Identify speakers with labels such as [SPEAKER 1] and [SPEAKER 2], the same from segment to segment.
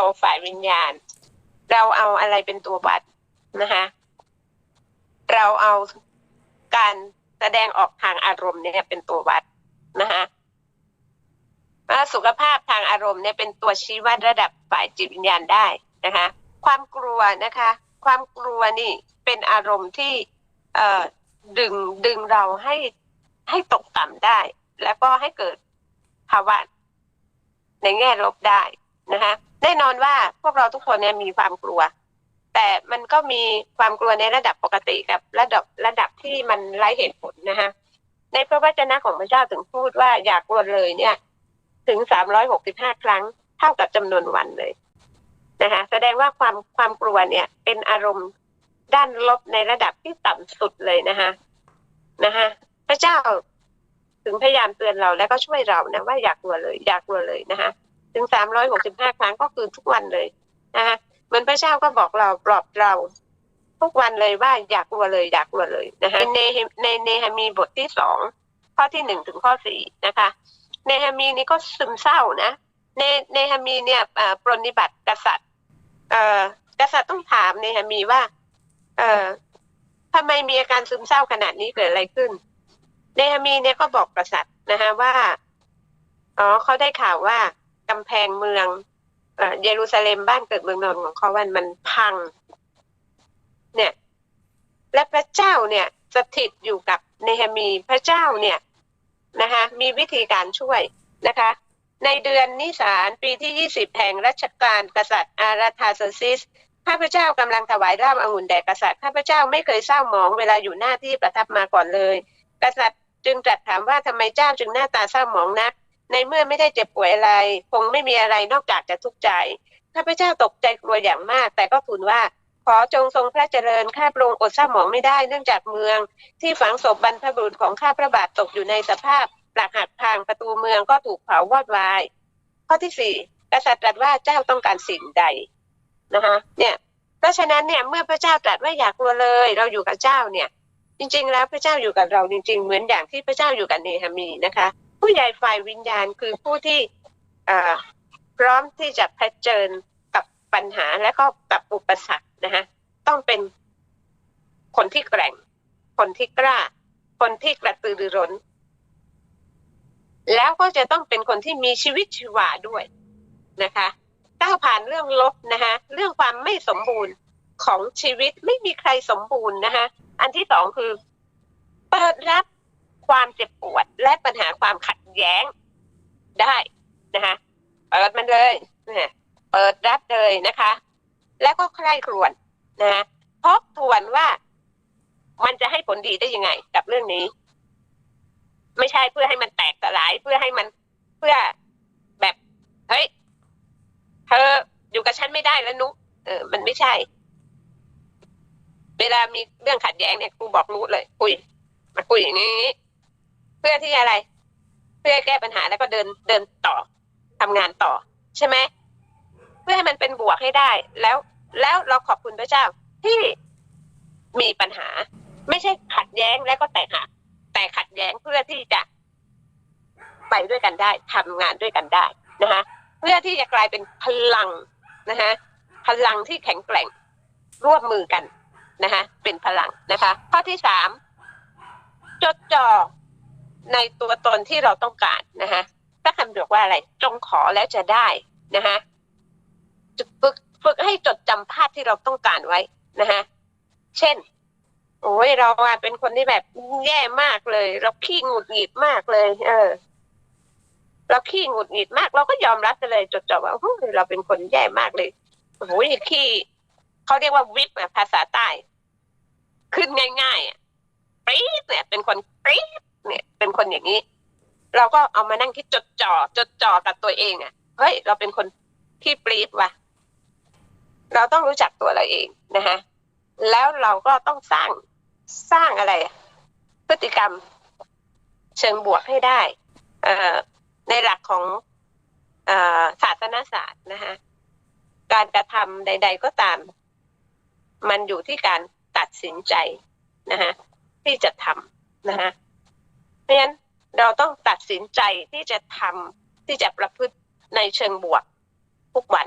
[SPEAKER 1] เติ
[SPEAKER 2] บโตฝ่ายวิญญาณ เราเอาอะไรเป็นตัววัดนะคะเราเอาการแสดงออกทางอารมณ์เนี่ยเป็นตัววัดนะคะว่าสุขภาพทางอารมณ์เนี่ยเป็นตัวชี้วัดระดับฝ่ายจิตวิญญาณได้นะคะ ความกลัวนะคะ ความกลัวนี่เป็นอารมณ์ที่เอ่อดึงดึงเราให้ให้ตกต่ำได้ แล้วก็ให้เกิดภาวะในแง่ลบได้นะคะ แน่นอนว่าพวกเราทุกคนเนี่ยมีความกลัว แต่มันก็มีความกลัวในระดับปกติกับระดับระดับที่มันไร้เหตุผลนะคะในพระวจนะของพระเจ้าถึงพูดว่าอยากกลัวเลยเนี่ย ถึงสามร้อยหกสิบห้าครั้งเท่ากับจำนวนวันเลยนะคะแสดงว่าความความกลัวเนี่ย เป็นอารมณ์ด้านลบในระดับที่ต่ำสุดเลยนะคะนะคะพระเจ้าถึงพยายามเตือนเราแล้วก็ช่วยเรานะว่าอยากกลัวเลย อย่ากลัวเลยนะคะ ถึงสามร้อยหกสิบห้าครั้งก็คือทุกวันเลยนะคะเหมือนพระเจ้าก็บอกเราปลอบเรา ทุกวันเลยว่าอยากลัวเลย อยากลัวเลยนะคะในในเนหมีบทที่สองข้อที่หนึ่งถึงข้อสี่นะคะ เนหมีนี่ก็ซึมเศร้านะเนเนหมีเนี่ยอ่อปรนนิบัติกษัตริย์เอ่อกษัตริย์ต้องถามเนหมีว่า เอ่อทำไมมีอาการซึมเศร้าขนาดนี้เกิดอะไรขึ้น เนหมีเนี่ยก็บอกกษัตริย์นะคะว่าอ๋อเขาได้ข่าวว่า กำแพงเมืองเยรูซาเล็มบ้านเกิดเมืองนอนของเขาวันมันพัง เนี่ย และพระเจ้าเนี่ยสถิตอยู่กับเนหมีพระเจ้าเนี่ยนะคะมีวิธีการช่วยนะคะ ในเดือนนิสานปีที่ 20 แห่งรัชกาลกษัตริย์อาราธาเซซิสข้าพเจ้ากำลังถวายร่ามองุ่นแด่กษัตริย์ข้าพเจ้าไม่เคยเศร้าหมองเวลาอยู่หน้าที่ประทับมาก่อนเลย กษัตริย์จึงตรัสถามว่าทำไมเจ้าจึงหน้าตาเศร้าหมองนัก ในเมื่อไม่ได้เจ็บป่วยอะไร คงไม่มีอะไรนอกจากจะทุกข์ใจข้าพเจ้าตกใจกลัวอย่างมาก แต่ก็ทูลว่าขอจงทรงพระเจริญข้าพระองค์อดเศร้าหมองไม่ได้เนื่องจากเมือง ที่ฝังศพบรรพบุรุษของข้าพระบาทตกอยู่ในสภาพปลักหักพังประตูเมืองก็ถูกเผาวอดวาย ข้อที่สี่กษัตริย์ตรัสว่าเจ้าต้องการสิ่งใดนะคะเนี่ยเพราะฉะนั้นเนี่ยเมื่อพระเจ้าตรัสว่าอยากกลัวเลย เราอยู่กับเจ้าเนี่ย จริง ๆ แล้วพระเจ้าอยู่กับเราจริง ๆ เหมือนอย่างที่พระเจ้าอยู่กับเนหามีนะคะ ผู้ใหญ่ฝ่ายวิญญาณคือผู้ที่พร้อมที่จะเผชิญกับปัญหาและก็กับอุปสรรคนะคะต้องเป็นคนที่แกร่ง คนที่กล้า คนที่กระตือรือร้น แล้วก็จะต้องเป็นคนที่มีชีวิตชีวาด้วยนะคะก้าวผ่านเรื่องลบนะคะเรื่องความไม่สมบูรณ์ของชีวิตไม่มีใครสมบูรณ์นะคะอันที่สองคือ เปิดรับ ความเจ็บปวดและปัญหาความขัดแย้งได้นะคะเปิดมันเลยนะเปิดรับเลยนะคะ แล้วก็ใคร่ครวญนะทบทวนว่ามันจะให้ผลดีได้ยังไง กับเรื่องนี้ ไม่ใช่เพื่อให้มันแตกสลายเพื่อให้มันเพื่อแบบเฮ้ยเธออยู่กับฉันไม่ได้แล้วนุกเออ มันไม่ใช่ เวลามีเรื่องขัดแย้งเนี่ยครูบอกรู้เลยคุยมาคุยอย่างนี้ เพื่อที่อะไร เพื่อแก้ปัญหาแล้วก็เดินเดินต่อทำงานต่อ ใช่ไหมเพื่อให้มันเป็นบวกให้ได้ แล้วแล้วเราขอบคุณพระเจ้าที่มีปัญหา ไม่ใช่ขัดแย้งแล้วก็แตกหักแต่ขัดแย้งเพื่อที่จะไปด้วยกันได้ทำงานด้วยกันได้นะคะเพื่อที่จะกลายเป็นพลังนะคะพลังที่แข็งแกร่งร่วมมือกันนะคะเป็นพลังนะคะ ข้อที่สามจดจ่อ ในตัวตนที่เราต้องการนะคะพระคำบอกว่าอะไร จงขอแล้วจะได้นะคะฝึกฝึกให้จดจำภาพที่เราต้องการไว้นะคะเช่น โอ้ยเราเป็นคนที่แบบแย่มากเลย เราขี้หงุดหงิดมากเลย เออ เราขี้หงุดหงิดมาก เราก็ยอมรับเลย จดจ่อว่าเราเป็นคนแย่มากเลยโอ้โหขี้เขาเรียกว่าวิปอะภาษาใต้ ขึ้นง่ายๆอะปรี๊ดเนี่ย เป็นคนปรี๊ด เนี่ยเป็นคนอย่างนี้ เราก็เอามานั่งคิดจดจ่อจดจ่อกับตัวเองอะเฮ้ยเราเป็นคนที่ปรี๊ดว่ะเราต้องรู้จักตัวเราเองนะฮะแล้วเราก็ต้องสร้างสร้างอะไร พฤติกรรม เชิงบวกให้ได้อ่อในหลักของอ่อศาสนศาสตร์นะคะการกระทำใด ๆ ก็ตาม มันอยู่ที่การตัดสินใจนะคะที่จะทำนะคะ ราะฉะนั้นเราต้องตัดสินใจที่จะทำที่จะประพฤติในเชิงบวกทุกวัน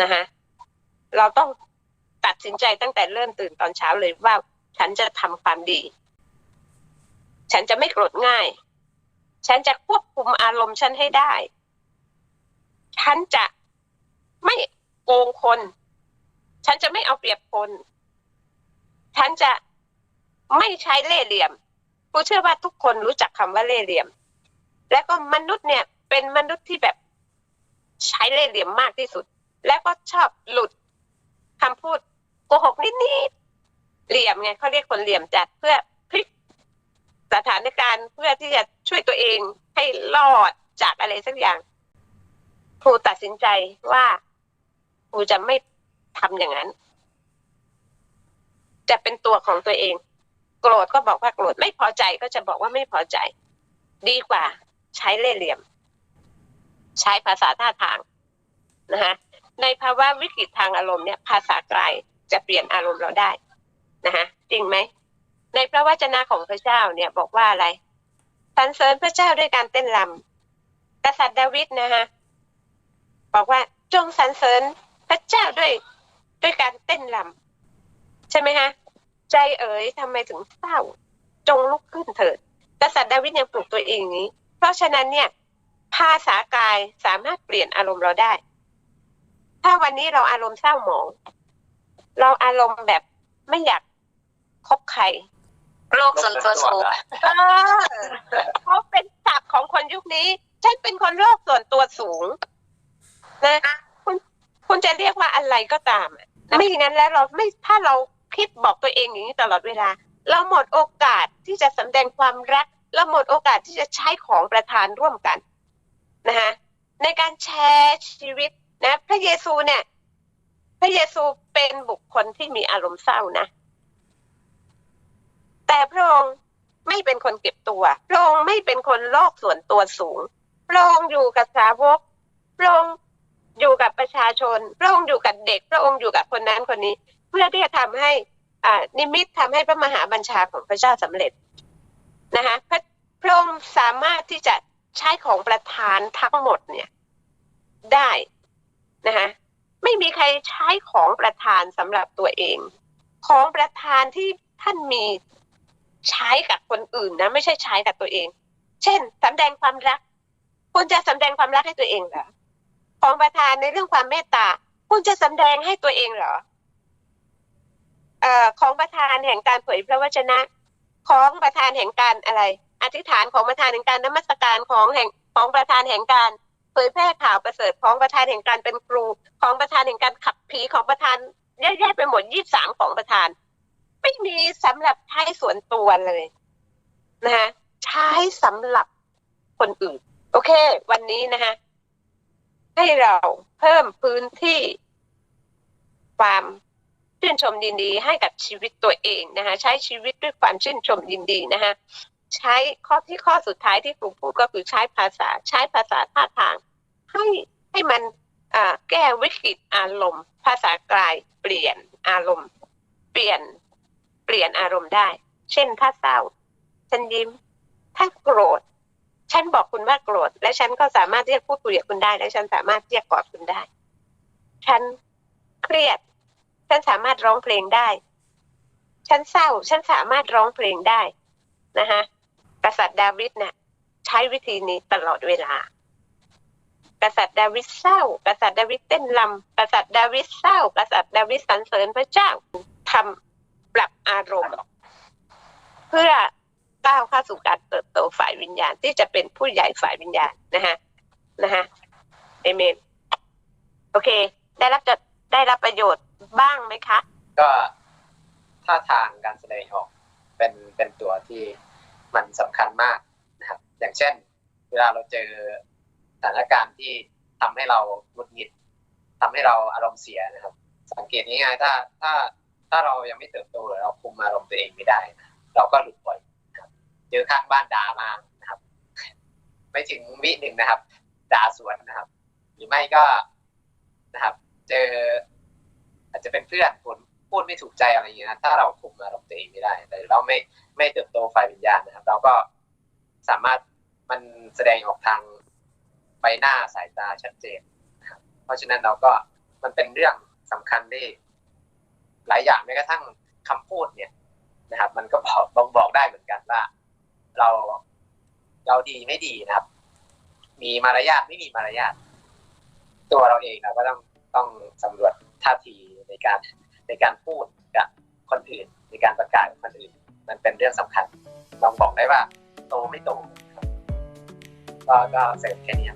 [SPEAKER 2] นะคะเราต้องตัดสินใจตั้งแต่เริ่มตื่นตอนเช้าเลยว่าฉันจะทำความดี ฉันจะไม่โกรธง่าย ฉันจะควบคุมอารมณ์ฉันให้ได้ ฉันจะไม่โกงคน ฉันจะไม่เอาเปรียบคน ฉันจะไม่ใช้เล่ห์เหลี่ยม กูเชื่อว่าทุกคนรู้จักคำว่าเล่ห์เหลี่ยม และก็มนุษย์เนี่ย เป็นมนุษย์ที่แบบใช้เล่ห์เหลี่ยมมากที่สุด แล้วก็ชอบหลุดคำพูดโกหกนิดๆเหลี่ยมไงเขาเรียกคนเหลี่ยมจัดเพื่อพลิกสถานการณ์เพื่อที่จะช่วยตัวเองให้รอดจากอะไรสักอย่างครูตัดสินใจว่าครูจะไม่ทำอย่างนั้น จะเป็นตัวของตัวเอง โกรธก็บอกว่าโกรธไม่พอใจก็จะบอกว่าไม่พอใจ ดีกว่า ใช้เล่ห์เหลี่ยม ใช้ภาษาท่าทางนะคะในภาวะวิกฤตทางอารมณ์เนี่ยภาษากายจะเปลี่ยนอารมณ์เราได้นะคะจริงไหมในพระวจนะของพระเจ้าเนี่ยบอกว่าอะไรสรรเสริญพระเจ้าด้วยการเต้นรำกษัตริย์ดาวิดนะคะบอกว่าจงสรรเสริญพระเจ้าด้วยด้วยการเต้นรำใช่ไหมคะ ใจเอ๋ยทำไมถึงเศร้า จงลุกขึ้นเถิดกษัตริย์ดาวิดยังปลุกตัวเองอย่างนี้ เพราะฉะนั้นเนี่ยภาษากายสามารถเปลี่ยนอารมณ์เราได้ ถ้าวันนี้เราอารมณ์เศร้าหมอง เราอารมณ์แบบไม่อยากคบใคร
[SPEAKER 3] โลกส่วนตัวสูง
[SPEAKER 2] เออเขาเป็นศัพท์ของคนยุคนี้ฉันเป็นคนโลกส่วนตัวสูงนะคุณคุณจะเรียกว่าอะไรก็ตามอะไม่อย่างนั้นแล้วเราไม่ถ้าเรา คิดบอกตัวเองอย่างนี้ตลอดเวลา เราหมดโอกาสที่จะแสดงความรัก เราหมดโอกาสที่จะใช้ของประทานร่วมกันนะคะในการแชร์ชีวิตนะพระเยซูเนี่ย พระเยซูเป็นบุคคลที่มีอารมณ์เศร้านะ แต่พระองค์ไม่เป็นคนเก็บตัว พระองค์ไม่เป็นคนโลกส่วนตัวสูง พระองค์อยู่กับสาวก พระองค์อยู่กับประชาชน พระองค์อยู่กับเด็ก พระองค์อยู่กับคนนั้นคนนี้ เพื่อที่จะทำให้นิมิตทำให้พระมหาบัญชาของพระเจ้าสำเร็จนะคะพระพระองค์สามารถที่จะใช้ของประทานทั้งหมดเนี่ยได้นะคะไม่มีใครใช้ของประทานสำหรับตัวเอง ของประทานที่ท่านมีใช้กับคนอื่นนะ ไม่ใช่ใช้กับตัวเอง เช่นสำแดงความรัก คุณจะสำแดงความรักให้ตัวเองเหรอของประทานในเรื่องความเมตตา คุณจะสำแดงให้ตัวเองเหรอ ของประทานแห่งการเผยพระวจนะ ของประธานแห่งการอะไร อธิษฐานของประธานแห่งการนมัสการของแห่งของประธานแห่งการเผยแพร่ข่าวประเสริฐของประธานแห่งการเป็นครู ของประธานแห่งการขับผีของประธานเยอะแยะไปหมดยี่สามของประธาน ไม่มีสำหรับใช้ส่วนตัวเลยนะคะใช้สำหรับคนอื่น โอเค วันนี้นะคะให้เราเพิ่มพื้นที่ความ ชื่นชมยินดีให้กับชีวิตตัวเองนะคะใช้ชีวิตด้วยความชื่นชมยินดีนะคะใช้ข้อที่ข้อสุดท้ายที่ครูพูดก็คือใช้ภาษาใช้ภาษาท่าทาง ให้ให้มันแก้วิกฤตอารมณ์ ภาษากลายเปลี่ยนอารมณ์ เปลี่ยนเปลี่ยนอารมณ์ได้ เช่นถ้าเศร้า ฉันยิ้ม ถ้าโกรธ ฉันบอกคุณว่าโกรธ และฉันก็สามารถที่จะพูดคุยกับคุณได้ และฉันสามารถที่จะกอดคุณได้ ฉันเครียด ฉันสามารถร้องเพลงได้ ฉันเศร้า ฉันสามารถร้องเพลงได้นะคะกษัตริย์ดาวิดเนี่ยใช้วิธีนี้ตลอดเวลา กษัตริย์ดาวิดเศร้า กษัตริย์ดาวิดเต้นรำกษัตริย์ดาวิดเศร้า กษัตริย์ดาวิดสรรเสริญพระเจ้าทำปรับอารมณ์ เพื่อก้าวเข้าสู่การเติบโตฝ่ายวิญญาณ ที่จะเป็นผู้ใหญ่ฝ่ายวิญญาณนะฮะนะฮะเอเมน โอเค ได้รับจะได้รับประโยชน์ บ้างไหมคะ
[SPEAKER 4] ก็ท่าทางการแสดงออกเป็นเป็นตัวที่มันสำคัญมากนะครับ อย่างเช่น เวลาเราเจอสถานการณ์ที่ทำให้เราหงุดหงิดทำให้เราอารมณ์เสียนะครับ สังเกตง่ายๆถ้าถ้าถ้าเรายังไม่เติบโตหรือเราคุมอารมณ์ตัวเองไม่ได้นะเราก็หลุดปล่อยนะครับเจอข้างบ้านด่ามานะครับ ไม่ถึงวิหนึ่งนะครับด่าสวนนะครับ หรือไม่ก็นะครับ เจอ อาจจะเป็นเพื่อนคนพูดไม่ถูกใจอะไรอย่างเงี้ยนะถ้าเราคุมอารมณ์ตัวเองไม่ได้แต่เราไม่ไม่เติบโตฝ่ายวิญญาณนะครับ เราก็สามารถมันแสดงออกทางใบหน้าสายตาชัดเจนนะครับเพราะฉะนั้นเราก็มันเป็นเรื่องสำคัญที่หลายอย่างแม้กระทั่งคำพูดเนี่ยนะครับ มันก็บอกบ่งบอกได้เหมือนกันว่า เราเราดีไม่ดีนะครับ มีมารยาทไม่มีมารยาทตัวเราเองเราก็ต้องต้องสำรวจท่าที ในการในการพูดกับคนอื่นในการประกาศกับคนอื่น มันเป็นเรื่องสำคัญลองบอกได้ว่าโตไม่โตก็ก็เสริมแค่นี้